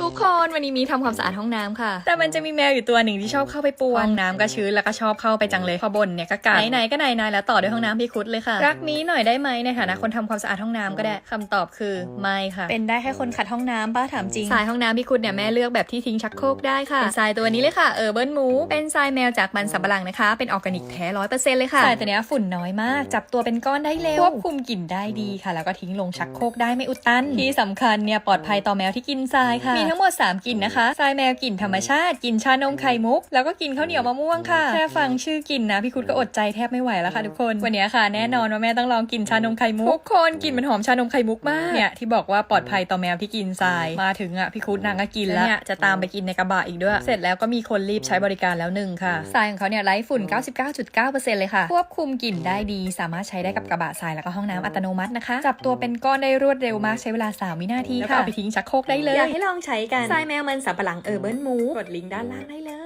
ทุกคนวันนี้มีทำความสะอาดห้องน้ำค่ะ แต่มันจะมีแมวอยู่ตัวหนึ่งที่ชอบเข้าไปปวงห้องน้ำก็ชื้นแล้วก็ชอบเข้าไปจังเลยพอบนเนี่ยก็กัดไหนๆก็ไหนๆแล้วต่อด้วยห้องน้ำพี่คุดเลยค่ะ รักนี้หน่อยได้ไหมในฐานะคนทำความสะอาดห้องน้ำก็ได้คำตอบคือไม่ค่ะ เป็นได้แค่คนขัดห้องน้ำป้าถามจริงทรายห้องน้ำพี่คุดเนี่ยแม่เลือกแบบที่ทิ้งชักโครกได้ค่ะเป็นทรายตัวนี้เลยค่ะเออเบิร์นมูเป็นทรายแมวจากมันสำปะหลังนะคะเป็นออร์แกนิกแท้ร้อยเปอร์เซ็นต์เลยค่ะทรายตัวเนี้ยฝุ่นน้อยมาก จับตัวเป็นก้อนได้เร็วควบคุมกลิ่นได้ดีค่ะ แล้วก็ทิ้งลงชักโครกได้ไม่อุดตันที่สำคัญเนี่ยปลอดภัยต่อแมวที่กินทรายค่ะมีทั้งหมด 3กลิ่นนะคะทรายแมวกลิ่นธรรมชาติกลิ่นชานมไข่มุก แล้วก็กลิ่นข้าวเหนียวมะม่วงค่ะ แค่ฟังชื่อกลิ่นนะพี่คุดก็อดใจแทบไม่ไหวแล้วค่ะทุกคน วันนี้ค่ะแน่นอนว่าแม่ต้องลองกินชานมไข่มุกทุกคนกลิ่นมันหอมชานมไข่มุกมาก เนี่ยที่บอกว่าปลอดภัยต่อแมวที่กินทราย มาถึงอะพี่คุดนางก็กินแล้วเนี่ยจะตามไปกินในกระบะอีกด้วย เสร็จแล้วก็มีคนรีบใช้บริการแล้วหนึ่งค่ะทรายของเขาเนี่ยไร้ฝุ่น 99.9%เลยค่ะ ควบคุมกลิ่นได้ดี สามารถใช้ได้กับกระบะทรายแล้วก็ห้องน้ำอัตโนมัตินะคะ จับตัวเป็นก้อนได้รวดเร็วมากใช้เวลา 3 วินาทีค่ะแล้วก็เอาไปทิ้งชักโครกได้เลยอยากให้ลองใช้กันทรายแมวมันสับปะหลังเออร์เบิร์นมูกดลิงก์ด้านล่างได้เลย